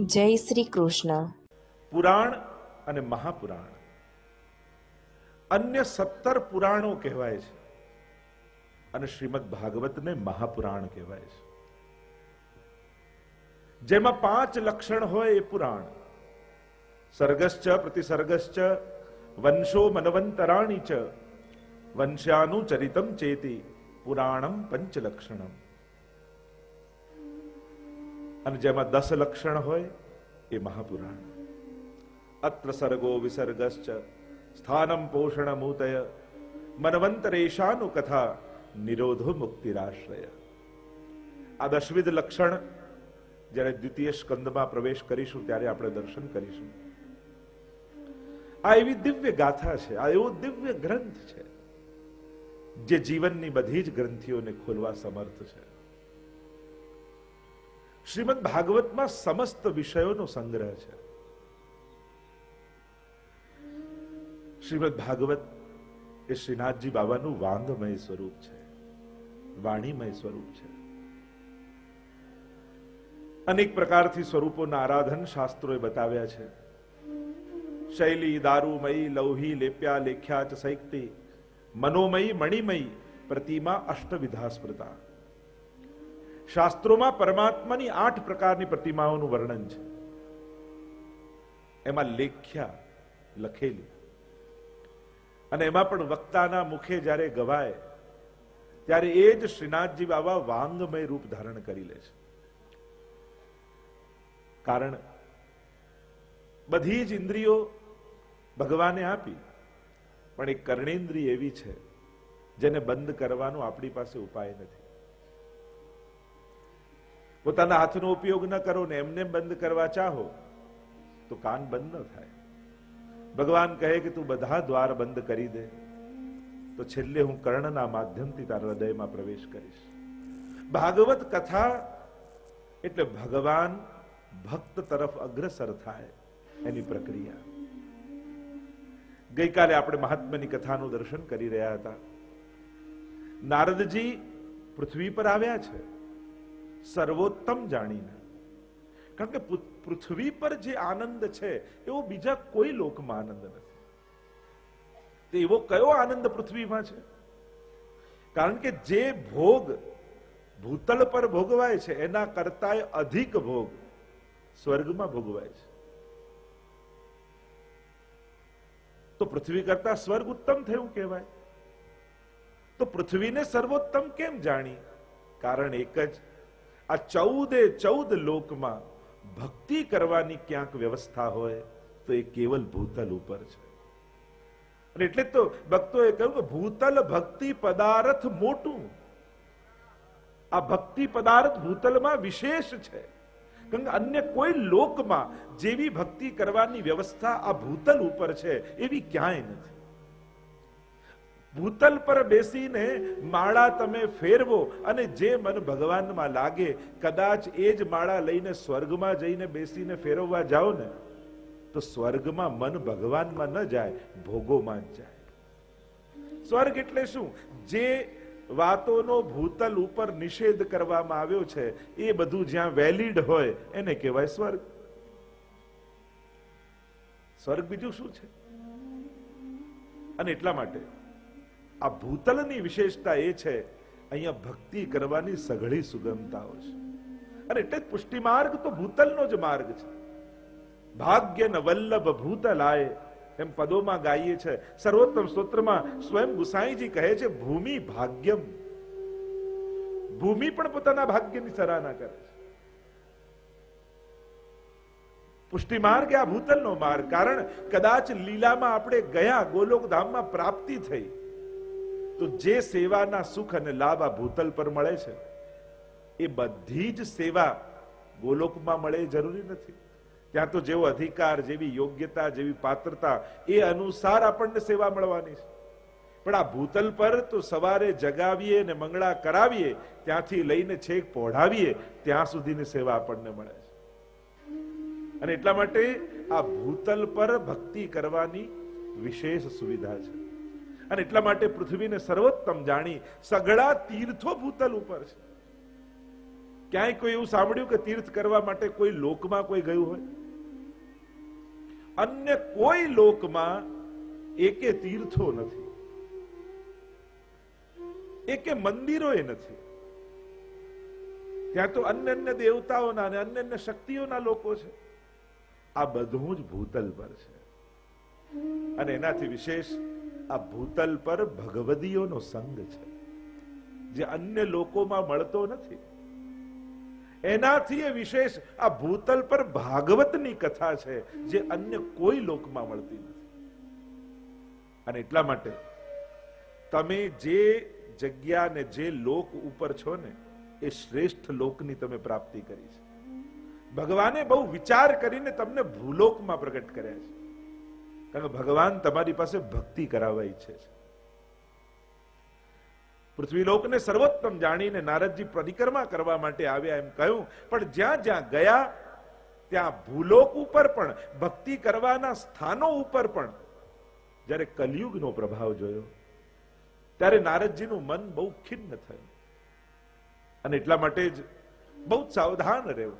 જય શ્રી કૃષ્ણ. પુરાણ અને મહાપુરાણ. અન્ય સત્તર પુરાણો કહેવાય છે. અને શ્રીમદ ભાગવતને મહાપુરાણ કહેવાય છે. જેમાં પાંચ લક્ષણ હોય એ પુરાણ. સર્ગશ્ચ, પ્રતિસર્ગશ્ચ, વંશો મનવંતરાણી ચ, વંશ્યાનુચરિતમ ચેતી પુરાણમ પંચલક્ષણમ અને જેમાં દસ લક્ષણ હોય એ મહાપુરાણ. અત્ર સર્ગો વિસર્ગશ્ચ, સ્થાનમ પોષણ મૂતય મનવંતરેશાનુ કથા નિરોધો મુક્તિરાશ્રય. આ દશવિધ લક્ષણ જ્યારે દ્વિતીય સ્કંદમાં પ્રવેશ કરીશું, ત્યારે આપણે દર્શન કરીશું. આ એવી દિવ્ય ગાથા છે, આ એવો દિવ્ય ગ્રંથ છે, જે જીવનની બધી જ ગ્રંથિઓને ખોલવા સમર્થ છે. શ્રીમદ ભાગવતમાં સમસ્ત વિષયોનો સંગ્રહ છે. શ્રીમદ ભાગવત એ શ્રીનાથજી બાબાનું વાંગમય સ્વરૂપ છે. વાણીમય સ્વરૂપ છે. અનેક પ્રકારથી સ્વરૂપોના આરાધન શાસ્ત્રોએ બતાવ્યા છે. શૈલી, દારૂમયી, લૌહી, લેપ્યા લેખ્યા ચ સૈક્તિ મનોમયી, મણિમયી, પ્રતિમા અષ્ટવિધા સ્મૃતા શાસ્ત્રોમાં પરમાત્માની આઠ પ્રકારની પ્રતિમાઓનું વર્ણન છે. એમાં લેખ્યા, લખેલી. અને એમાં પણ વક્તાના મુખે જ્યારે ગવાય, ત્યારે એ જ શ્રીનાથજી બાબા વાંગમય રૂપ ધારણ કરી લે છે. કારણ બધી જ ઇન્દ્રિયો ભગવાને આપી, પણ એક કર્ણેન્દ્રિય એવી છે, જેને બંધ કરવાનો આપણી પાસે ઉપાય નથી. પોતાના હાથનો ઉપયોગ ન કરો ને એમને બંધ કરવા ચાહો, તો કાન બંધ ન થાય. ભગવાન કહે કે તું બધા દ્વાર બંધ કરી દે, તો છેલ્લે હું કર્ણના માધ્યમથી તારા હૃદયમાં પ્રવેશ કરીશ. ભાગવત કથા એટલે ભગવાન ભક્ત તરફ અગ્રસર થાય એની પ્રક્રિયા. ગઈકાલે આપણે મહાત્માની કથાનું દર્શન કરી રહ્યા હતા. નારદજી પૃથ્વી પર આવ્યા છે. સર્વોત્તમ જાણીને. કારણ કે પૃથ્વી પર જે આનંદ છે, એવો બીજા કોઈ લોકમાં આનંદ નથી. એવો કયો આનંદ પૃથ્વીમાં છે? કારણ કે જે ભોગ ભૂતળ પર ભોગવાય છે, એના કરતા અધિક ભોગ સ્વર્ગમાં ભોગવાય છે. તો પૃથ્વી કરતા સ્વર્ગ ઉત્તમ થયું કહેવાય. તો પૃથ્વીને સર્વોત્તમ કેમ જાણી? કારણ એક જ આ ચૌદે ચૌદ લોકમાં ભક્તિ કરવાની ક્યાંક વ્યવસ્થા હોય તો એ કેવલ ભૂતલ ઉપર છે. એટલે તો ભક્તોએ કહ્યું કે ભૂતલ ભક્તિ પદાર્થ મોટું. આ ભક્તિ પદાર્થ ભૂતલમાં વિશેષ છે. કારણ કે અન્ય કોઈ લોકમાં જેવી ભક્તિ કરવાની વ્યવસ્થા આ ભૂતલ ઉપર છે એવી ક્યાંય નથી. ભૂતલ પર બેસીને માળા તમે ફેરવો અને જે મન ભગવાનમાં લાગે, કદાચ એ જ માળા લઈને સ્વર્ગમાં જઈને બેસીને ફેરવવા જાઓ ને, તો સ્વર્ગમાં મન ભગવાનમાં ન જાય, ભોગોમાં જાય. સ્વર્ગ એટલે શું? જે વાતોનો ભૂતલ ઉપર નિષેધ કરવામાં આવ્યો છે, એ બધું જ્યાં વેલિડ હોય, એને કહેવાય સ્વર્ગ. સ્વર્ગ બીજું શું છે? અને એટલા માટે આ ભૂતલની વિશેષતા એ છે, અહીંયા ભક્તિ કરવાની સઘળી સુગમતાઓ છે. અને એટલે પુષ્ટિ માર્ગ તો ભૂતલનો જ માર્ગ છે. ભાગ્ય ન વલ્લભ ભૂતલાય, એમ પદોમાં ગાઈએ છે. સર્વોત્તમ સ્તોત્રમાં સ્વયં ગુસાઈજી કહે છે, ભૂમિ ભાગ્યમ. ભૂમિ પણ પોતાના ભાગ્યની સરાહના કરે છે. પુષ્ટિ માર્ગ આ ભૂતલનો માર્ગ. કારણ કદાચ લીલામાં આપણે ગયા ગોલોક ધામમાં પ્રાપ્તિ થઈ. તો જે સેવાના સુખ અને લાભ આ ભૂતલ પર મળે છે, એ બધી જ સેવા ગોલોકમાં મળે જરૂરી નથી. ત્યાં તો જેવો અધિકાર, જેવી યોગ્યતા, જેવી પાત્રતા, એ અનુસાર આપણને સેવા મળવાની છે. પણ આ ભૂતલ પર તો સવારે જગાવીએ ને મંગળા કરાવીએ, ત્યાંથી લઈને છેક પોઢાવીએ ત્યાં સુધીની સેવા આપણને મળે છે. અને એટલા માટે આ ભૂતલ પર ભક્તિ કરવાની વિશેષ સુવિધા છે. અને એટલા માટે પૃથ્વીને સર્વોત્તમ જાણી સઘળા તીર્થો ભૂતલ ઉપર છે. ક્યાંય કોઈ એવું સાંભળ્યું કે તીર્થ કરવા માટે કોઈ લોકમાં કોઈ ગયું હોય? અન્ય કોઈ લોકમાં એકે તીર્થો નથી. એકે મંદિરો એ નથી. ત્યાં તો અન્ય અન્ય દેવતાઓના અને અન્ય અન્ય શક્તિઓના લોકો છે. આ બધું જ ભૂતલ પર છે. અને એનાથી વિશેષ આ ભૂતલ પર ભગવદીઓનો સંગ છે. જે અન્ય લોકોમાં મળતો નથી. એનાથી એ વિશેષ આ ભૂતલ પર ભાગવતની કથા છે, જે અન્ય કોઈ લોકમાં મળતી નથી. અને એટલા માટે તમે જે જગ્યા ને જે લોક ઉપર છો ને, એ શ્રેષ્ઠ લોકની તમે પ્રાપ્તિ કરી છે. ભગવાને બહુ વિચાર કરીને તમને ભૂલોકમાં પ્રગટ કર્યા છે. કારણ કે ભગવાન તમારી પાસે ભક્તિ કરાવવા ઈચ્છે છે. પૃથ્વીલોકને સર્વોત્તમ જાણીને નારદજી પરિક્રમા કરવા માટે આવ્યા એમ કહ્યું, પણ જ્યાં જ્યાં ગયા, ત્યાં ભૂલોક ઉપર પણ, ભક્તિ કરવાના સ્થાનો ઉપર પણ. જ્યારે કલયુગનો પ્રભાવ જોયો, ત્યારે નારદજીનું મન બહુ ખિન્ન થયું. અને એટલા માટે જ બહુ સાવધાન રહેવું.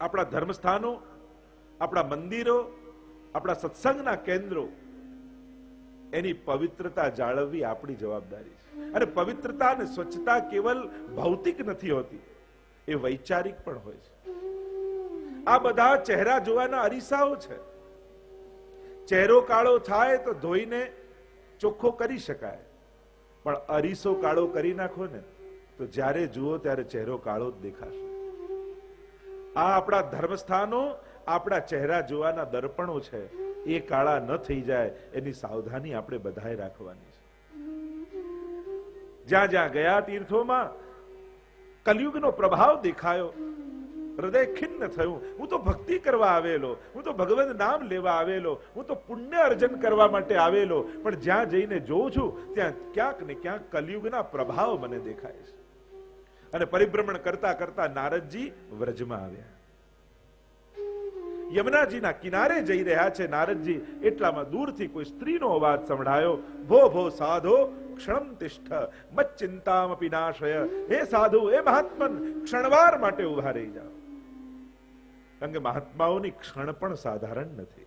આપણા ધર્મસ્થાનો, આપણા મંદિરો આપણા સત્સંગના કેન્દ્રો, એની પવિત્રતા જાળવવી આપણી જવાબદારી છે. અને પવિત્રતા અને સ્વચ્છતા કેવલ ભૌતિક નથી હોતી, એ વૈચારિક પણ હોય છે. આ બધા ચહેરા જોવાના અરીસાઓ છે. ચહેરો કાળો થાય તો ધોઈને ચોખ્ખો કરી શકાય. પણ અરીસો કાળો કરી નાખો ને, તો જ્યારે જુઓ ત્યારે ચહેરો કાળો જ દેખાશે. આ આપણા ધર્મસ્થાનો આપણા ચહેરા જોવાના દર્પણો છે, એ કાળા ન થઈ જાય, એની સાવધાની આપણે બધાએ રાખવાની છે. જ્યાં જ્યાં ગયા તીર્થોમાં કલયુગનો પ્રભાવ દેખાયો, હૃદય ખિન્ન થયું, હું તો ભક્તિ કરવા આવેલો, હું તો ભગવત નામ લેવા આવેલો, હું તો પુણ્ય અર્જન કરવા માટે આવેલો, પણ જ્યાં જઈને જોઉં છું, ત્યાં ક્યાંક ને ક્યાંક કલયુગના પ્રભાવ મને દેખાય છે. અને પરિભ્રમણ કરતા કરતા નારદજી વ્રજમાં આવ્યા. યમુનાજીના કિનારે જઈ રહ્યા છે. નારદજી એટલામાં દૂરથી કોઈ સ્ત્રીનો અવાજ સંભળાયો. ભો ભો, સાધો, ક્ષણમ તિષ્ઠ મચ્ચિંતામપી નાશય. હે સાધુ, હે મહાત્મન, ક્ષણવાર માટે ઊભા રહી જાઓ. કારણ કે મહાત્માઓની ક્ષણ પણ સાધારણ નથી.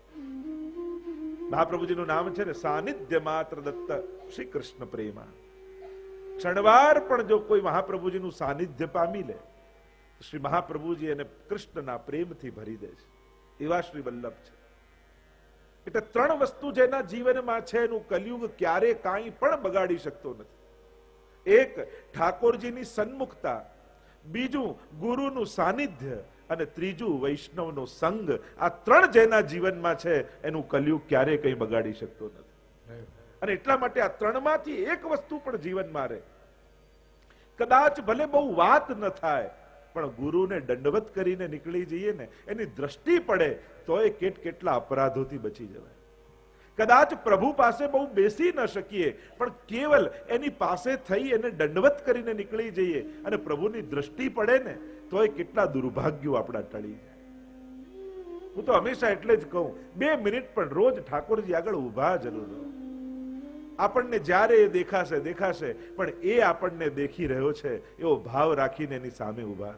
મહાપ્રભુજીનું નામ છે ને, સાનિધ્ય માત્ર દત્ત શ્રી કૃષ્ણ પ્રેમા. ક્ષણવાર પણ જો કોઈ મહાપ્રભુજીનું સાનિધ્ય પામી લે શ્રી મહાપ્રભુજી એને કૃષ્ણના પ્રેમથી ભરી દે છે. એવા શ્રી વલ્લભ છે. એટલે ત્રણ વસ્તુ જેના જીવનમાં છે એનું કલયુગ ક્યારે કાંઈ પણ બગાડી શકતો નથી. એક, ઠાકોરજીની સન્મુખતા. બીજું, ગુરુનું સાનિધ્ય. અને ત્રીજું, વૈષ્ણવનો સંગ. આ ત્રણ જેના જીવનમાં છે એનું કલયુગ ક્યારે કંઈ બગાડી શકતો નથી. અને એટલા માટે આ ત્રણમાંથી એક વસ્તુ પણ જીવનમાં રહે. કદાચ ભલે બહુ વાત ન થાય પણ ગુરુને દંડવત કરીને નીકળી જઈએ ને, એની દ્રષ્ટિ પડે તો એ કેટ કેટલા અપરાધોથી બચી જવાય. કદાચ પ્રભુ પાસે બહુ બેસી ન શકીએ, પણ કેવલ એની પાસે થઈ એને દંડવત કરીને નીકળી જઈએ અને પ્રભુની દ્રષ્ટિ પડે ને તો એ કેટલા દુર્ભાગ્યો આપણા ટળી હું તો હંમેશા એટલે જ કહું, બે મિનિટ પણ રોજ ઠાકોરજી આગળ ઊભા જરૂર આપણને જ્યારે એ દેખાશે દેખાશે, પણ એ આપણને દેખી રહ્યો છે, એવો ભાવ રાખીને એની સામે ઊભા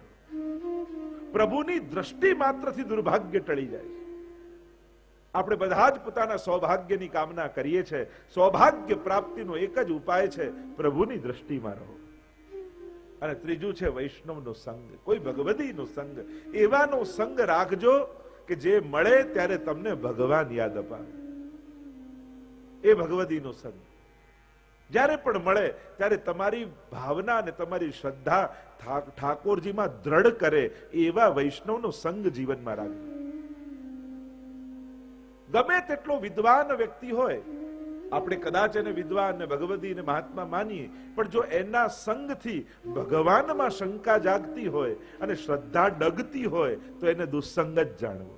પ્રભુની દ્રષ્ટિ માત્રથી દુર્ભાગ્ય ટળી જાય આપણે બધા જ પોતાના સૌભાગ્યની કામના કરીએ છીએ. સૌભાગ્ય પ્રાપ્તિનો એક જ ઉપાય છે, પ્રભુની દ્રષ્ટિમાં રહો. અને ત્રીજું છે વૈષ્ણવનો સંગ. કોઈ ભગવદીનો સંગ. એવાનો સંગ રાખજો કે જે મળે ત્યારે તમને ભગવાન યાદ અપાવે. એ ભગવદીનો સંગ. જ્યારે પણ મળે ત્યારે તમારી ભાવના અને તમારી શ્રદ્ધા ઠાકોરજીમાં દ્રઢ કરે એવા વૈષ્ણવનો સંગ જીવનમાં રાખે. ગમે તેટલો વિદ્વાન વ્યક્તિ હોય, આપણે કદાચ એને વિદ્વાન ભગવતી ને મહાત્મા માનીએ, પણ જો એના સંગથી ભગવાનમાં શંકા જાગતી હોય અને શ્રદ્ધા ડગતી હોય, તો એને દુસ્સંગ જ જાણવો.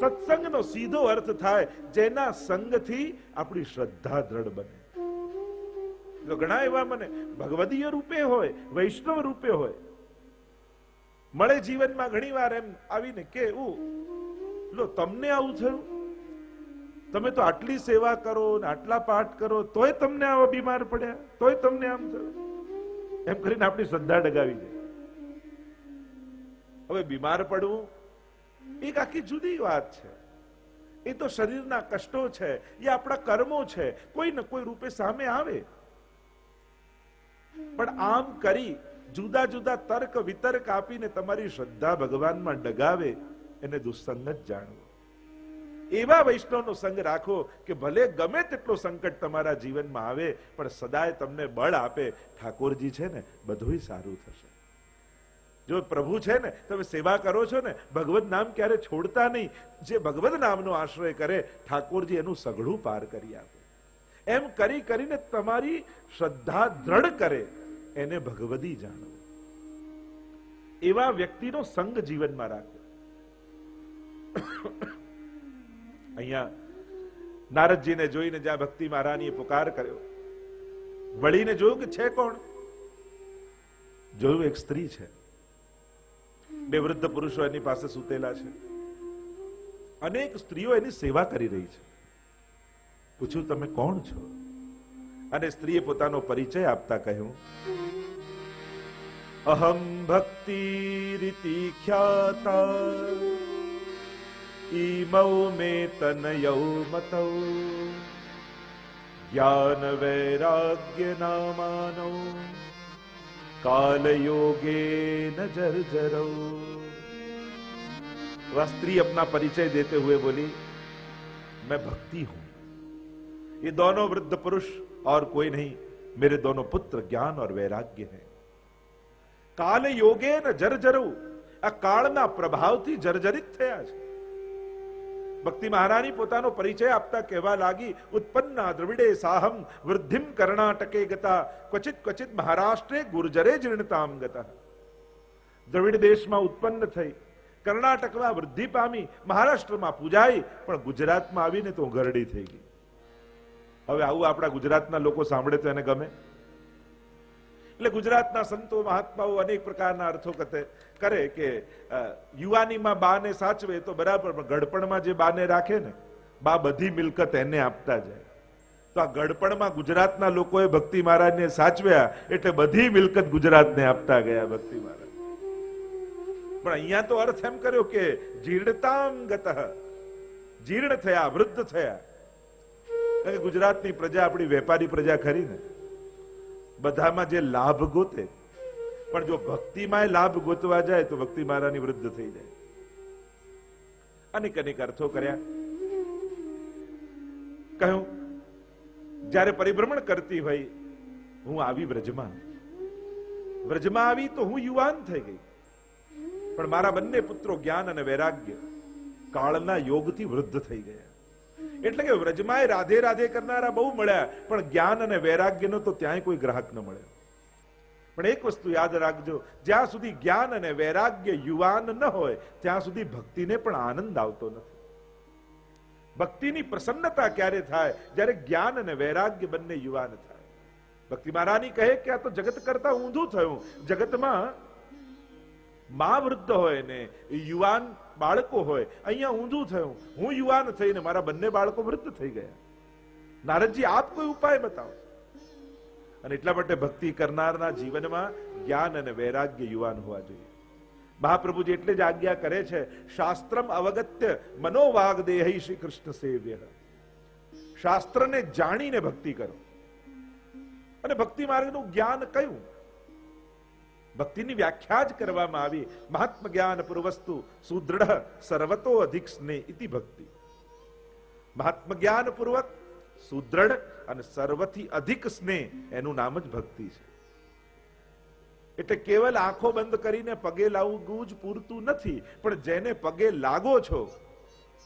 સત્સંગનો સીધો અર્થ થાય, જેના સંગથી આપણી શ્રદ્ધા દ્રઢ બને. તો ઘણા એવા મને. ભગવદીય રૂપે હોય, વૈષ્ણવ રૂપે હોય. મળે જીવનમાં ઘણી વાર એમ આવીને કે લો, તમને આવું થયું? તમે તો આટલી સેવા કરો ને આટલા પાઠ કરો, તોય તમને આવા બીમાર પડ્યા? તોય તમને આમ થયું? એમ કરીને આપણી શ્રદ્ધા ડગાવી દે. હવે બીમાર પડવું એક આખી જુદી વાત છે. એ તો શરીરના કષ્ટો છે, એ આપણા કર્મો છે. કોઈ ને કોઈ રૂપે સામે આવે. પણ આમ કરી જુદા જુદા તર્ક વિતર્ક આપીને તમારી શ્રદ્ધા ભગવાનમાં ડગાવે, એને દુસ્સંગ જ જાણવો. એવા વૈષ્ણવનો સંગ રાખો કે ભલે ગમે તેટલો સંકટ તમારા જીવનમાં આવે, પણ સદાય તમને બળ આપે. ઠાકોરજી છે ને બધું સારું થશે. જો પ્રભુ છે ને, તમે સેવા કરો છો ને ભગવત નામ ક્યારે છોડતા નહીં. જે ભગવત નામનો આશ્રય કરે, ઠાકોરજી એનું સઘળું પાર કરી આપે. એમ કરી કરીને તમારી શ્રદ્ધા દ્રઢ કરે, એને ભગવદી જાણો. એવા વ્યક્તિનો સંગ જીવનમાં રાખો. અહીંયા નારદજીને જોઈને જ્યાં ભક્તિ મહારાણીએ પુકાર કર્યો, વળીને જોયું કે છે કોણ? જોયું એક સ્ત્રી છે. બે વૃદ્ધ પુરુષો એની પાસે સૂતેલા છે. અનેક સ્ત્રીઓ એની સેવા કરી રહી છે. પૂછ્યું તમે કોણ છો અને સ્ત્રીએ પોતાનો પરિચય આપતા કહ્યું અહમ ભક્તિ રીતિ ખ્યાતા ઈમૌ મે તનયૌ મતૌ જ્ઞાન વૈરાગ્ય નામાનો कालयोगे न जर्जरो वह स्त्री अपना परिचय देते हुए बोली मैं भक्ति हूं ये दोनों वृद्ध पुरुष और कोई नहीं मेरे दोनों पुत्र ज्ञान और वैराग्य है કાલ યોગે ન જર્જરવું આ કાળના પ્રભાવથી જર્જરિત થયા છે ભક્તિ મહારાણી પોતાનો પરિચય આપતા કહેવા લાગી ઉત્પન્ના દ્રવિડે સાહમ વૃદ્ધિમ કર્ણાટકે ગતા ક્વચિત ક્વચિત મહારાષ્ટ્રે ગુર્જરે જીર્ણતામ ગતા દ્રવિડ દેશમાં ઉત્પન્ન થઈ કર્ણાટકમાં વૃદ્ધિ પામી મહારાષ્ટ્રમાં પૂજાઈ પણ ગુજરાતમાં આવીને તો ગરડી થઈ ગઈ હવે આવું આપણા ગુજરાતના લોકો સાંભળે તો એને ગમે. એટલે ગુજરાતના સંતો, મહાત્માઓ અનેક પ્રકારના અર્થો કરે કે યુવાનીમાં બાને સાચવે તો બરાબર, પણ ગડપણમાં જે બાને રાખે ને, બા બધી મિલકત એને આપતા જાય. તો આ ગડપણમાં ગુજરાતના લોકોએ ભક્તિ મહારાજને સાચવ્યા એટલે બધી મિલકત ગુજરાતને આપતા ગયા ભક્તિ મહારાજ. પણ અહીંયા તો અર્થ એમ કર્યો કે જીર્ણતામ ગત જીર્ણ થયા, વૃદ્ધ થયા. કે ગુજરાતની પ્રજા આપણી વેપારી પ્રજા ખરી ને? બધામાં જે લાભ ગોતે, પણ જો ભક્તિમાં લાભ ગોતવા જાય તો ભક્તિ મારાની વૃદ્ધ થઈ જાય. અનેક અનેક અર્થો કર્યા. કહ્યું, જ્યારે પરિભ્રમણ કરતી હોય, હું આવી વ્રજમાં. વ્રજમાં આવી તો હું યુવાન થઈ ગઈ. પણ મારા બંને પુત્રો જ્ઞાન અને વૈરાગ્ય કાળના યોગથી વૃદ્ધ થઈ ગયા. એટલે કે વ્રજમાં રાધે રાધે કરનારા બહુ મળ્યા, પણ જ્ઞાન અને વૈરાગ્યનો તો ત્યાંય કોઈ ગ્રાહક ન મળે પણ એક વસ્તુ યાદ રાખજો, જ્યાં સુધી જ્ઞાન અને વૈરાગ્ય યુવાન ન હોય, ત્યાં સુધી ભક્તિને પણ આનંદ આવતો નથી. ભક્તિની પ્રસન્નતા ક્યારે થાય? જ્યારે જ્ઞાન અને વૈરાગ્ય બંને યુવાન થાય. ભક્તિ મહારાની કહે કે આ તો જગત કરતા ઊંધું થયું. જગતમાં મા વૃદ્ધ હોય ને યુવાન બાળકો હોય, અહીંયા ઊંધું થયું. હું યુવાન થઈને મારા બંને બાળકો વૃદ્ધ થઈ ગયા. નારદજી, આપ કોઈ ઉપાય બતાવો? અને એટલા માટે ભક્તિ કરનારના જીવનમાં જ્ઞાન અને વૈરાગ્ય યુવાન હોવા જોઈએ. મહાપ્રભુજી એટલે જ આજ્ઞા કરે છે, શાસ્ત્રમ અવગત્ય મનોવાગ દેહી શ્રી કૃષ્ણ સેવ્ય. શાસ્ત્રને જાણીને ભક્તિ કરો. અને ભક્તિ માર્ગનું જ્ઞાન કયું? ભક્તિની વ્યાખ્યા જ કરવામાં આવી. મહાત્મ જ્ઞાન પૂર્વસ્તુ સુદૃઢ સર્વતો અધિક સ્નેહ ઇતિ ભક્તિ. મહાત્મ જ્ઞાન પૂર્વક સુદૃઢ અને સર્વથી અધિક સ્નેહ એનું નામ જ ભક્તિ છે. એટલે કેવલ આંખો બંધ કરીને પગે લાવવું જ પૂરતું નથી, પણ જેને પગે લાગો છો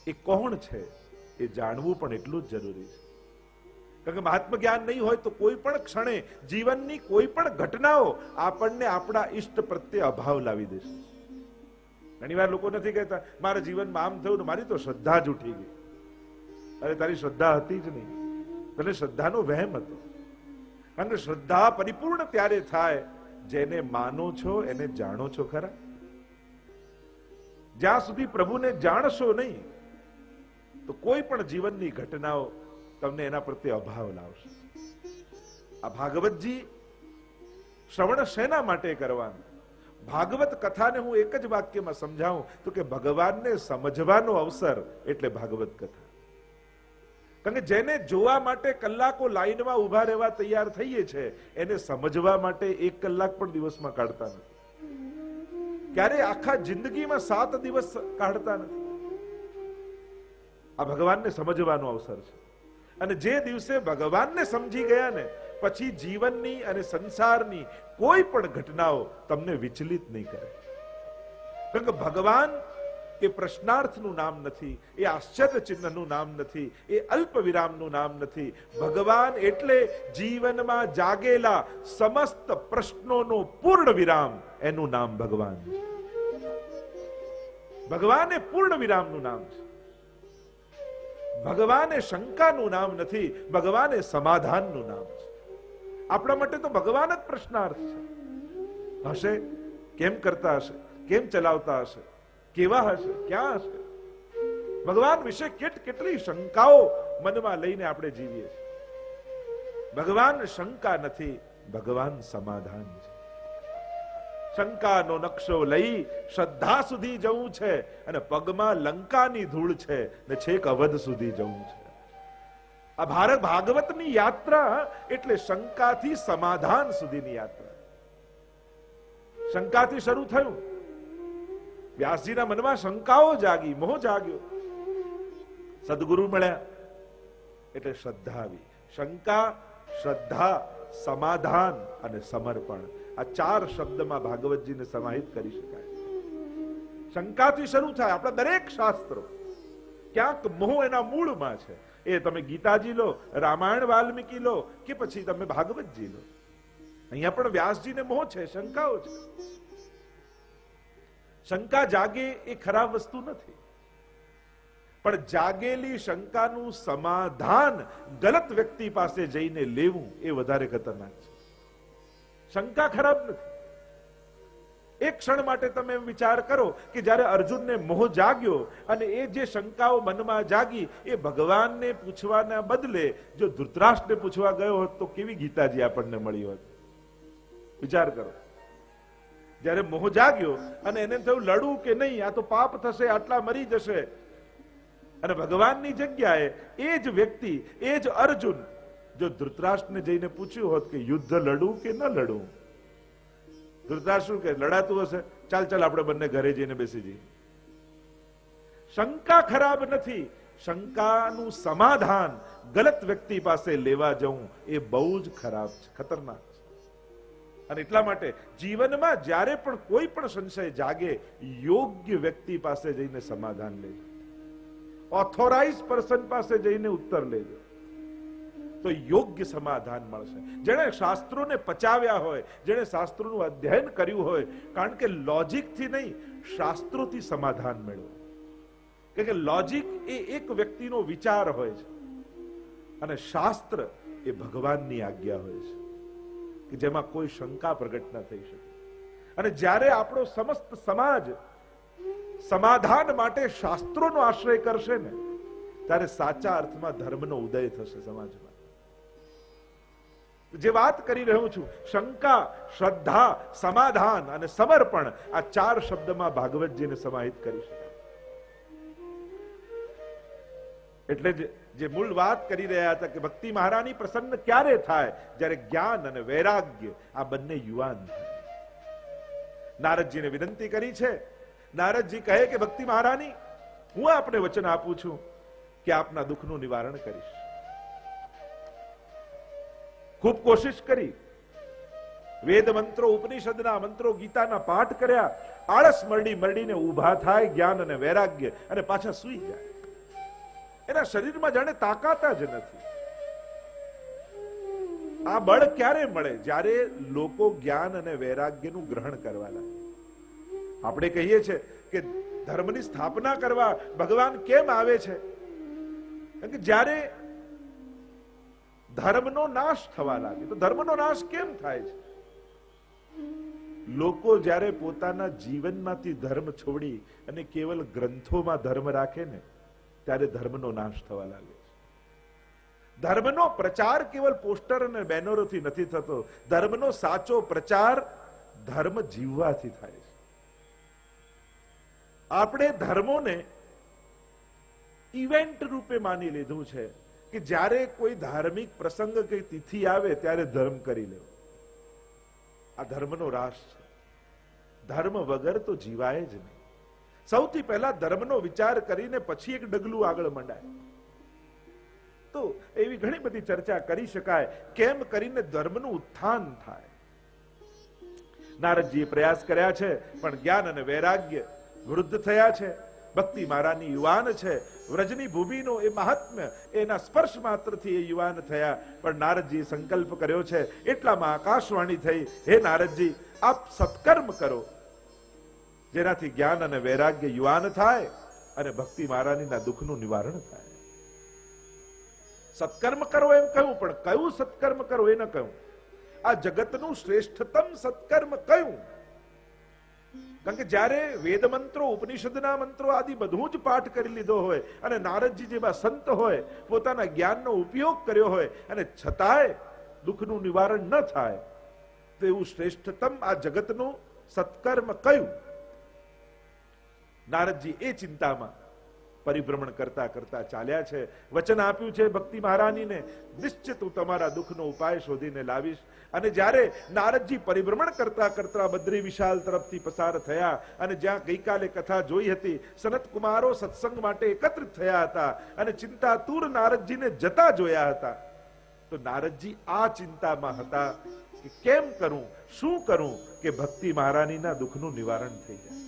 એ કોણ છે એ જાણવું પણ એટલું જ જરૂરી છે. કારણ કે મહાત્મ જ્ઞાન નહીં હોય તો કોઈ પણ ક્ષણે જીવનની કોઈ પણ ઘટનાઓ આપણને આપણા ઈષ્ટ પ્રત્યે અભાવ લાવી દેશે. ઘણી વાર લોકો નથી કહેતા, મારા જીવનમાં આમ થયું ને મારી તો શ્રદ્ધા જ ઉઠી ગઈ. અરે, તારી શ્રદ્ધા હતી જ નહીં. તને શ્રદ્ધાનો વહેમ હતો. કારણ કે શ્રદ્ધા પરિપૂર્ણ ત્યારે થાય જેને માનો છો, એને જાણો છો ખરા. જ્યાં સુધી પ્રભુને જાણશો નહીં, તો કોઈ પણ જીવનની ઘટનાઓ તમને એના પ્રત્યે અભાવ લાવશે. આ ભાગવતજી શ્રવણ શેના માટે કરવાનું? ભાગવત કથાને હું એક જ વાક્યમાં સમજાવું તો કે ભગવાનને સમજવાનો અવસર એટલે ભાગવત કથા. કારણ કે જેને જોવા માટે કલાકો લાઈનમાં ઊભા રહેવા તૈયાર થઈએ છે, એને સમજવા માટે એક કલાક પણ દિવસમાં કાઢતા નથી. ક્યારે આખા જિંદગીમાં સાત દિવસ કાઢતા નથી. આ ભગવાનને સમજવાનો અવસર છે. અને જે દિવસે ભગવાનને સમજી ગયા ને પછી જીવનની અને સંસારની કોઈ પણ ઘટનાઓ તમને વિચલિત નહીં કરે. કારણ કે ભગવાન એ પ્રશ્નાર્થનું નામ નથી, એ આશ્ચર્ય ચિહ્નનું નામ નથી, એ અલ્પ વિરામનું નામ નથી. ભગવાન એટલે જીવનમાં જાગેલા સમસ્ત પ્રશ્નોનો પૂર્ણ વિરામ એનું નામ ભગવાન ભગવાન એ પૂર્ણ વિરામનું નામ છે. ભગવાન એ શંકાનું નામ નથી, ભગવાન એ સમાધાનનું નામ છે. આપણા માટે તો ભગવાન જ પ્રશ્નાર્થ છે. હશે? કેમ કરતા હશે? કેમ ચલાવતા હશે? કેવા હશે? ક્યાં હશે? ભગવાન વિશે કેટ કેટલી શંકાઓ મનમાં લઈને આપણે જીવીએ છીએ. ભગવાન શંકા નથી, ભગવાન સમાધાન છે. શંકાનો નકશો લઈ શ્રદ્ધા સુધી જવું છે અને પગમાં લંકાની ધૂળ છે ને છેક અવધ સુધી જવું છે. આ ભારત ભાગવતની યાત્રા એટલે શંકાથી સમાધાન સુધીની યાત્રા. શંકાથી શરૂ થયું. વ્યાસજીના મનમાં શંકાઓ જાગી, મોહ જાગ્યો. સદગુરુ મળ્યા. એટલે શ્રદ્ધા આવી. શંકા, શ્રદ્ધા, સમાધાન અને સમર્પણ. આ ચાર શબ્દમાં ભાગવતજીને સમાહિત કરી શકાય. શંકાથી શરૂ થાય આપણા દરેક શાસ્ત્રો. ક્યાંક મોહ એના મૂળમાં છે. એ તમે ગીતાજી લો, રામાયણ વાલ્મીકી લો, કે પછી તમે ભાગવતજી લો. અહીંયા પણ વ્યાસજીને મોહ છે, શંકાઓ છે. શંકા જાગે એ ખરાબ વસ્તુ નથી. પણ જાગેલી શંકાનું સમાધાન ગલત વ્યક્તિ પાસે જઈને લેવું એ વધારે ખતરનાક છે. શંકા ખરાબ નથી. એક ક્ષણ માટે તમે વિચાર કરો કે જ્યારે અર્જુનને મોહ જાગ્યો અને એ જે શંકાઓ મનમાં જાગી, એ ભગવાનને પૂછવાના બદલે જો ધૃતરાષ્ટ્રને પૂછવા ગયો હોત તો કેવી ગીતાજી આપણને મળી હોત? વિચાર કરો. જ્યારે મોહ જાગ્યો અને એને થયું લડવું કે નહીં, આ તો પાપ થશે, આટલા મરી જશે. અને ભગવાનની જગ્યાએ એ જ વ્યક્તિ, એ જ અર્જુન જો ધૃતરાષ્ટ્રને જઈને પૂછ્યું હોત કે યુદ્ધ લડવું કે ન લડવું ધૃતરાષ્ટ્ર કે લડાતું હશે? ચાલ ચાલ, આપણે બંને ઘરે જઈને બેસી જઈએ. શંકા ખરાબ નથી. શંકાનું સમાધાન ગલત વ્યક્તિ પાસે લેવા જવું એ બહુ જ ખરાબ છે, ખતરનાક છે. અને એટલા માટે જીવનમાં જ્યારે પણ કોઈ પણ સંશય જાગે, યોગ્ય વ્યક્તિ પાસે જઈને સમાધાન લેજો. ઓથોરાઇઝ પર્સન પાસે જઈને ઉત્તર લેજો. તો યોગ્ય સમાધાન મળશે. જેણે શાસ્ત્રોને પચાવ્યા હોય, જેણે શાસ્ત્રોનું અધ્યયન કર્યું હોય, કારણ કે લોજિકથી નહીં, શાસ્ત્રોથી સમાધાન મેળવો. કે લોજિક એ એક વ્યક્તિનો વિચાર હોય છે. અને શાસ્ત્ર એ ભગવાનની આજ્ઞા હોય છે, કે જેમાં કોઈ શંકા પ્રગટ ના થઈ શકે. અને જ્યારે આપણો સમસ્ત સમાજ સમાધાન માટે શાસ્ત્રોનો આશ્રય કરશે ને, ત્યારે સાચા અર્થમાં ધર્મનો ઉદય થશે સમાજમાં. જે વાત કરી રહ્યો છું, શંકા, શ્રદ્ધા, સમાધાન અને સમર્પણ, આ ચાર શબ્દમાં ભાગવતજીને સમાહિત કરી એટલે જે મૂળ વાત કરી રહ્યા હતા કે ભક્તિ મહારાણી પ્રસન્ન ક્યારે થાય? જ્યારે જ્ઞાન અને વૈરાગ્ય આ બંને યુવાન થાય. નારદજીને વિનંતી કરી છે. નારદજી કહે કે ભક્તિ મહારાની, હું આપને વચન આપું છું કે આપના દુઃખનું નિવારણ કરીશ. ખૂબ કોશિશ કરી. વેદ મંત્રો, ઉપનિષદના મંત્રો, ગીતાના પાઠ કર્યા. આળસ મરડી મરડીને ઊભા થાય, જ્ઞાન અને વૈરાગ્ય, અને પાછા સુઈ જાય. એના શરીરમાં જાણે તાકાત જ નથી. આ બળ ક્યારે મળે? જ્યારે લોકો જ્ઞાન અને વૈરાગ્યનું ગ્રહણ કરવા લાગે. આપણે કહીએ છીએ કે ધર્મની સ્થાપના કરવા ભગવાન કેમ આવે છે? કે જ્યારે ધર્મનો નાશ થવા લાગે. તો ધર્મનો નાશ કેમ થાય છે? લોકો જ્યારે પોતાના જીવનમાંથી ધર્મ છોડી અને કેવલ ગ્રંથોમાં ધર્મ રાખે ને, ત્યારે ધર્મનો નાશ થવા લાગે ધર્મનો પ્રચાર કેવલ પોસ્ટર અને બેનરોથી નથી થતો. ધર્મનો સાચો પ્રચાર ધર્મ જીવવાથી થાય છે. આપણે ધર્મોને ઇવેન્ટ રૂપે માની લીધું છે. કે જ્યારે કોઈ ધાર્મિક પ્રસંગ કે તિથિ આવે ત્યારે ધર્મ કરી લેવો. આ ધર્મનો રાસ છે. ધર્મ વગર તો જીવાય જ નહીં. સૌથી પહેલા ધર્મનો વિચાર કરીને પછી એક ડગલું આગળ મંડાય. તો એવી ઘણી બધી ચર્ચા કરી શકાય કેમ કરીને ધર્મનું ઉત્થાન થાય. નારદજીએ પ્રયાસ કર્યા છે, પણ જ્ઞાન અને વૈરાગ્ય વૃદ્ધ થયા છે. ભક્તિ મારાની યુવાન છે. વ્રજની ભૂમિનો એ મહાત્મ્ય. એના સ્પર્શ માત્રથી એ યુવાન થયા. પણ નારદજીએ સંકલ્પ કર્યો છે. એટલામાં આકાશવાણી થઈ. હે નારદજી, આપ સત્કર્મ કરો. જેનાથી જ્ઞાન અને વૈરાગ્ય યુવાન થાય અને ભક્તિ મહારાનીના દુઃખનું નિવારણ થાય. સત્કર્મ કરો એમ કહ્યું, પણ કયું સત્કર્મ કરો એ ન કહ્યું. આ જગતનું શ્રેષ્ઠતમ સત્કર્મ કયું? કારણ કે જ્યારે વેદ મંત્રો ઉપનિષદના મંત્રો આદિ બધું જ પાઠ કરી લીધો હોય અને નારદજી જેવા સંત હોય, પોતાના જ્ઞાનનો ઉપયોગ કર્યો હોય અને છતાંય દુઃખનું નિવારણ ન થાય, તો એવું શ્રેષ્ઠતમ આ જગતનું સત્કર્મ કયું? નારદજી એ ચિંતામાં પરિભ્રમણ કરતા કરતા ચાલ્યા છે. વચન આપ્યું છે ભક્તિ મહારાણીને નિશ્ચિત હું તમારા દુઃખનો ઉપાય શોધીને લાવીશ. અને જ્યારે નારદજી પરિભ્રમણ કરતા કરતા બદ્રી વિશાલ તરફથી પસાર થયા અને જ્યાં ગઈકાલે કથા જોઈ હતી સનત કુમારો સત્સંગ માટે એકત્રિત થયા હતા અને ચિંતાતુર નારદજીને જતા જોયા હતા. તો નારદજી આ ચિંતામાં હતા કે કેમ કરું, શું કરું કે ભક્તિ મહારાનીના દુઃખનું નિવારણ થઈ જાય.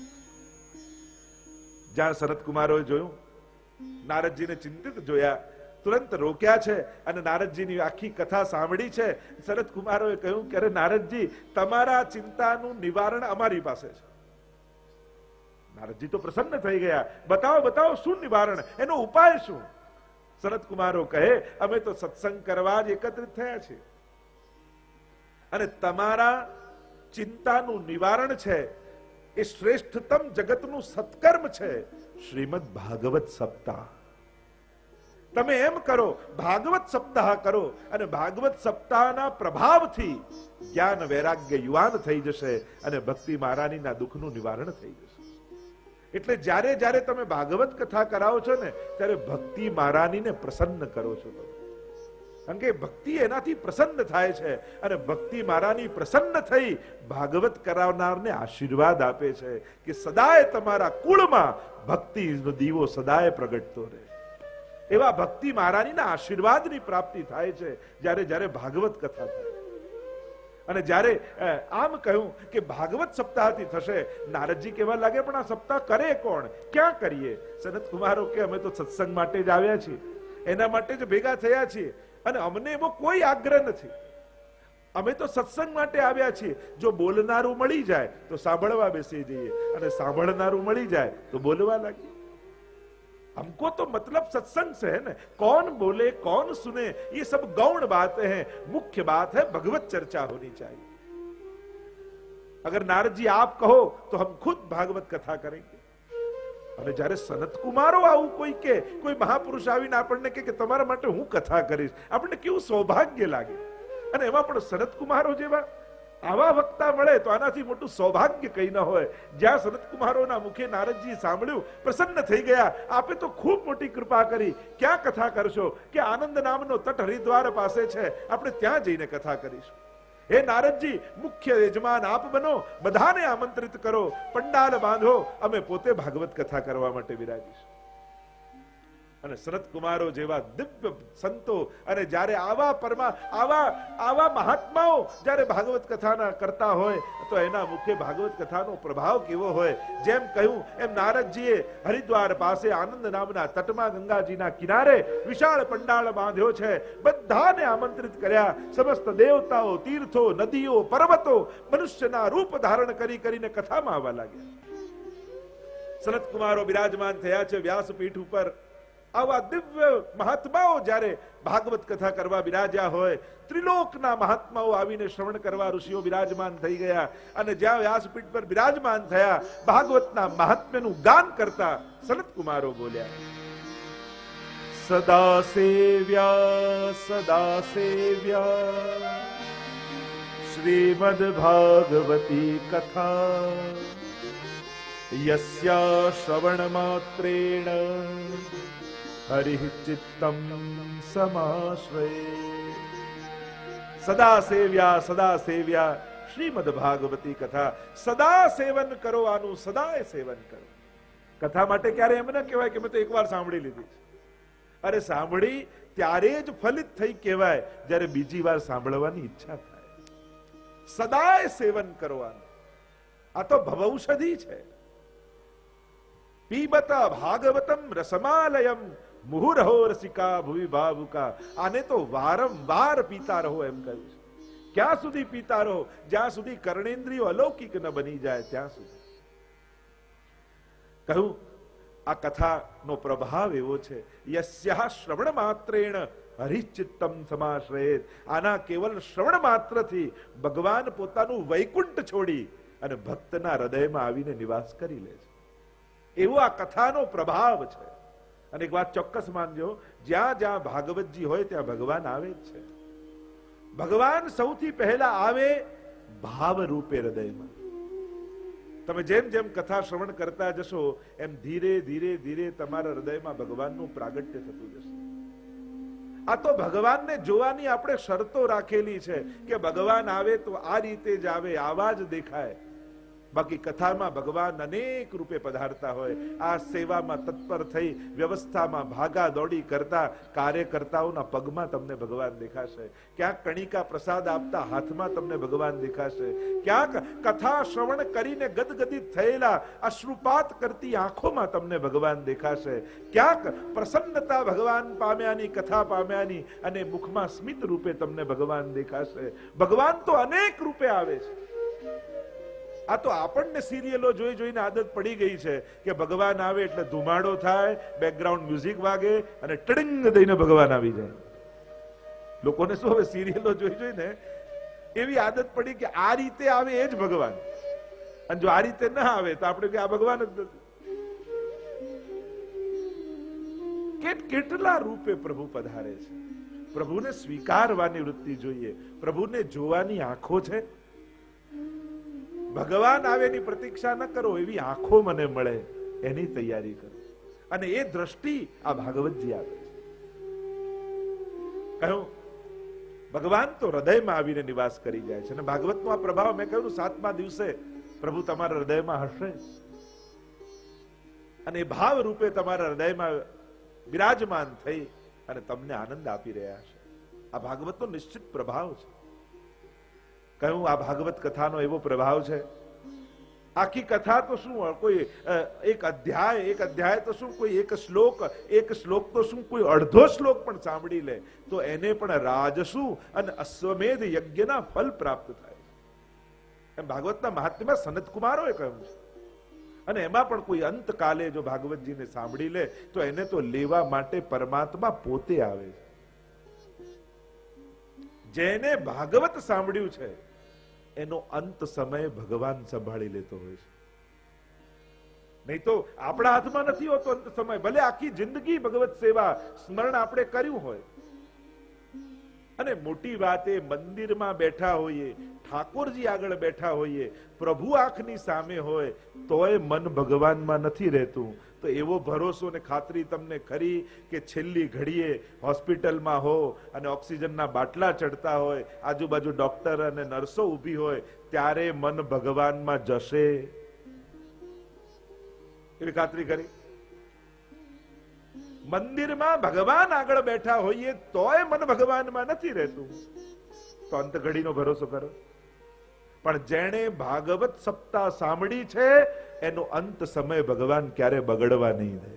જ્યાં સનત કુમારોએ જોયું નારદજીને ચિંતિત જોયા. તુરંત રોક્યા છે અને નારદજીની આખી કથા સાંભળી છે. શરદ કુમારોએ કહ્યું કે અરે નારદજી, તમારા ચિંતાનું નિવારણ અમારી પાસે છે. નારદજી તો પ્રસન્ન થઈ ગયા. બતાવો બતાવો, શું નિવારણ? એનો ઉપાય શું? શરદ કુમારો કહે, અમે તો સત્સંગ કરવા જ એકત્રિત થયા છીએ. અને તમારા ચિંતાનું નિવારણ છે. એ શ્રેષ્ઠતમ જગતનું સત્કર્મ છે. શ્રીમદ ભાગવત સપ્તાહ. તમે એમ કરો, ભાગવત સપ્તાહ કરો અને ભાગવત સપ્તાહના પ્રભાવથી જ્ઞાન વૈરાગ્ય યુવાન થઈ જશે અને ભક્તિ મહારાનીના દુઃખનું નિવારણ થઈ જશે. એટલે જ્યારે જ્યારે તમે ભાગવત કથા કરાવો છો ને, ત્યારે ભક્તિ મહારાણીને પ્રસન્ન કરો છો તમે. કારણ કે ભક્તિ એનાથી પ્રસન્ન થાય છે અને ભક્તિ મારાની પ્રસન્ન થઈ ભાગવત કરાવનારને આશીર્વાદ આપે છે કે સદાય તમારા કુળમાં ભક્તિનો દીવો સદાય પ્રગટતો રહે. એવા ભક્તિ મહારાણીના આશીર્વાદની પ્રાપ્તિ થાય છે જ્યારે જ્યારે ભાગવત કથા થાય. અને જ્યારે આમ કહ્યું કે ભાગવત સપ્તાહથી થશે, નારદજી કેવા લાગે પણ આ સપ્તાહ કરે કોણ? ક્યાં કરીએ? સનત કુમારો કે અમે તો સત્સંગ માટે જ આવ્યા છીએ. એના માટે જ ભેગા થયા છીએ. અને અમને એવો કોઈ આગ્રહ નથી અમે તો સત્સંગ માટે આવ્યા છીએ જો બોલનારું મળી જાય તો સાંભળવા બેસી જઈએ અને સાંભળનારું મળી જાય તો બોલવા લાગીએ हमको तो मतलब सत्संग से है ना कौन बोले कौन सुने ये सब गौण बातें हैं मुख्य बात है भगवत चर्चा होनी चाहिए अगर नारद जी आप कहो तो हम खुद भागवत कथा करेंगे અને જ્યારે સનત કુમારો આવું કોઈ કે, કોઈ મહાપુરુષ આવીને આપણને કે તમારા માટે હું કથા કરીશ, આપણને કેવું સૌભાગ્ય લાગે? અને એમાં પણ સનત કુમારો જેવા આવા વક્તા મળે તો આનાથી મોટું સૌભાગ્ય કઈ ન હોય. જ્યાં સનત કુમારોના મુખે નારદજી સાંભળ્યું, પ્રસન્ન થઈ ગયા, આપે તો ખૂબ મોટી કૃપા કરી. ક્યાં કથા કરશો? કે આનંદ નામનો તટ હરિદ્વાર પાસે છે. આપણે ત્યાં જઈને કથા કરીશું. હે નારદજી, મુખ્ય યજમાન આપ બનો, બધાને આમંત્રિત કરો. પંડાલ બાંધો. અમે પોતે ભાગવત કથા કરવા માટે વિરાજીશું. અને શરત કુમારો જેવા દિવ્ય સંતો અને જ્યારે આવા પરમા આવા આવા મહાત્માઓ જ્યારે ભાગવત કથાના કરતા હોય, તો એના મુખે ભાગવત કથાનો પ્રભાવ કેવો હોય? જેમ કહ્યું, એમ નારદજીએ હરિદ્વાર પાસે આનંદ નામના તટમાં ગંગાજીના કિનારે વિશાળ પંડાળ બાંધ્યો છે. બધાને આમંત્રિત કર્યા. સમસ્ત દેવતાઓ, તીર્થો, નદીઓ, પર્વતો મનુષ્યના રૂપ ધારણ કરી કરીને કથામાં આવવા લાગ્યા. સનત કુમારો બિરાજમાન થયા છે વ્યાસપીઠ ઉપર. આવા દિવ્ય મહાત્માઓ જ્યારે ભાગવત કથા કરવા બિરાજ્યા હોય, ત્રિલોકના મહાત્માઓ આવીને શ્રવણ કરવા ઋષિઓ બિરાજમાન થઈ ગયા અને જ્યાં વ્યાસપીઠ પર બિરાજમાન થયા, ભાગવતના મહાત્મ્યનું ગાન કરતા સનત કુમારો બોલ્યા, સદા સેવ્યા સદા સેવ્યા. શ્રીમદ ભાગવતી કથા. યસ્યા શ્રવણ માત્રેણ હરિ સમાશ્રય સદા સેવ્યા સદા સેવ્યા શ્રીમદ ભાગવતી કથા સદા સેવન કરો આનું સદાય સેવન કરો કથા માટે ક્યારે એમ ના કહેવાય કે મેં તો એકવાર સાંભળી લીધી અરે સાંભળી, ત્યારે જ ફલિત થઈ કહેવાય, જ્યારે બીજી વાર સાંભળવાની ઈચ્છા થાય. સદાય સેવન કરવાનું આ તો ભવૌષધિ છે. પીબત ભાગવતમ રસમાલયમ મુહુરહો રસિકા ભૂવી ભાવુકા. આને તો વારંવાર પીતા રહો એમ કહ્યું છે. ક્યાં સુધી પીતા રહો? જ્યાં સુધી કર્ણેન્દ્રિયો અલૌકિક ન બની જાય, ત્યાં સુધી. કહ્યું, આ કથાનો પ્રભાવ એવો છે. યસ્યા શ્રવણ માત્રેણ હરિચિત્તમ સમાશ્રયેત. આના કેવલ શ્રવણ માત્રથી ભગવાન પોતાનું વૈકુંઠ છોડી અને ભક્તના હૃદયમાં આવીને નિવાસ કરી લે છે. એવો આ કથાનો પ્રભાવ છે. અને એક વાત ચોક્કસ માનજો, જ્યાં જ્યાં ભાગવતજી હોય ત્યાં ભગવાન આવે જ છે. ભગવાન સૌથી પહેલા આવે ભાવ રૂપે હૃદયમાં. તમે જેમ જેમ કથા શ્રવણ કરતા જશો, એમ ધીરે ધીરે ધીરે તમારા હૃદયમાં ભગવાનનું પ્રાગટ્ય થતું જશે. આ તો ભગવાનને જોવાની આપણે શરતો રાખેલી છે કે ભગવાન આવે તો આ રીતે જ આવે, આવા જ દેખાય. બાકી કથામાં ભગવાન અનેક રૂપે પધારતા હોય. આ સેવામાં તત્પર થઈ વ્યવસ્થામાં ભાગા દોડી કરતા કાર્યકર્તાઓના પગમાં તમને ભગવાન દેખાશે. ક્યાંક કણિકા પ્રસાદ આપતા હાથમાં તમને ભગવાન દેખાશે. ક્યાંક કથા શ્રવણ કરીને ગદગદિત થયેલા અશ્રુપાત કરતી આંખોમાં તમને ભગવાન દેખાશે. ક્યાંક પ્રસન્નતા ભગવાન પામ્યાની, કથા પામ્યાની અને મુખમાં સ્મિત રૂપે તમને ભગવાન દેખાશે. ભગવાન તો અનેક રૂપે આવે છે. આ તો આપણને સિરિયલો જોઈ જોઈને આદત પડી ગઈ છે કે ભગવાન આવે એટલે ધુમાડો થાય બેકગ્રાઉન્ડ મ્યુઝિક વાગે અને ટડિંગ દઈને ભગવાન આવી જાય. લોકોને શું હવે સિરિયલો જોઈ જોઈને એવી આદત પડી કે આ રીતે આવે એ જ ભગવાન. અને જો આ રીતે ના આવે તો આપણે કે આ ભગવાન જ નથી. કેટ કેટલા રૂપે પ્રભુ પધારે છે? પ્રભુને સ્વીકારવાની વૃત્તિ જોઈએ. પ્રભુને જોવાની આંખો છે? ભગવાન આવેની પ્રતીક્ષા ન કરો એવી આંખો મને મળે, એની તૈયારી કરો. અને એ દ્રષ્ટિ આ ભાગવતજી આવે કહ્યું, ભગવાન તો હૃદયમાં આવીને નિવાસ કરી જાય છે. અને ભાગવતનો આ પ્રભાવ મેં કહ્યું, સાતમા દિવસે પ્રભુ તમારા હૃદયમાં હશે. અને એ ભાવ રૂપે તમારા હૃદયમાં વિરાજમાન થઈ અને તમને આનંદ આપી રહ્યા છે. આ ભાગવતનો નિશ્ચિત પ્રભાવ છે. કહ્યું, આ ભાગવત કથાનો એવો પ્રભાવ છે. આખી કથા તો શું કોઈ એક અધ્યાય એક અધ્યાય તો શું, કોઈ એક શ્લોક એક શ્લોક તો શું, કોઈ અડધો શ્લોક પણ સાંભળી લે, તો એને પણ રાજસુ અને અશ્વમેધ યજ્ઞના ફલ પ્રાપ્ત થાય. એમ ભાગવતના મહાત્મા સનત કુમારોએ કહ્યું છે. અને એમાં પણ કોઈ અંતકાલે જો ભાગવતજીને સાંભળી લે, તો એને તો લેવા માટે પરમાત્મા પોતે આવે છે. જેને ભાગવત સાંભળ્યું છે એનો અંત સમય ભગવાન સંભાળી લેતો હોય છે. નહીં તો આપણા હાથમાં નથી હોતો અંત સમય. ભલે આખી જિંદગી ભગવત સેવા, સ્મરણ આપણે કર્યું હોય. અને મોટી વાત એ, મંદિરમાં બેઠા હોઈએ, ઠાકોરજી આગળ બેઠા હોઈએ, પ્રભુ આંખની સામે હોય, તોય મન ભગવાનમાં નથી રહેતું. તો એવો ભરોસો ને ખાતરી તમને ખરી કે છેલ્લી ઘડીએ હોસ્પિટલમાં હો અને ઓક્સિજનના બાટલા ચડતા હોય, આજુબાજુ ડોક્ટર અને નર્સો ઊભી હોય, ત્યારે મન ભગવાનમાં જશે. એવી ખાતરી કરી. મંદિરમાં ભગવાન આગળ બેઠા હોઈએ તોય મન ભગવાનમાં નથી રહેતું. તો અંત ઘડીનો ભરોસો કરો. પણ જેણે ભાગવત સપ્તાહ સાંભળી છે એનો અંત સમય ભગવાન ક્યારે બગડવા નહીં દે.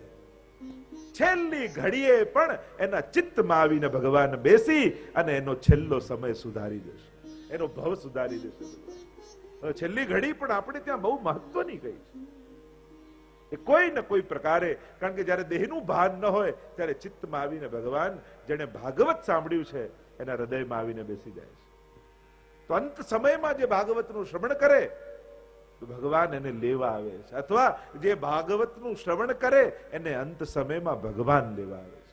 છેલ્લી ઘડીએ પણ એના ચિત્તમાં આવીને ભગવાન બેસી અને એનો છેલ્લો સમય સુધારી દેશે. એનો ભવ સુધારી દેશે છેલ્લી ઘડી પણ આપણે ત્યાં બહુ મહત્વની ગઈ છે. એ કોઈ ને કોઈ પ્રકારે, કારણ કે જ્યારે દેહનું ભાન ન હોય, ત્યારે ચિત્તમાં આવીને ભગવાન જેને ભાગવત સાંભળ્યું છે, એના હૃદયમાં આવીને બેસી જાય છે. તો અંત સમયમાં જે ભાગવતનું શ્રવણ કરે ભગવાન એને લેવા આવે છે. અથવા જે ભાગવતનું શ્રવણ કરે, એને અંત સમયમાં ભગવાન લેવા આવે છે.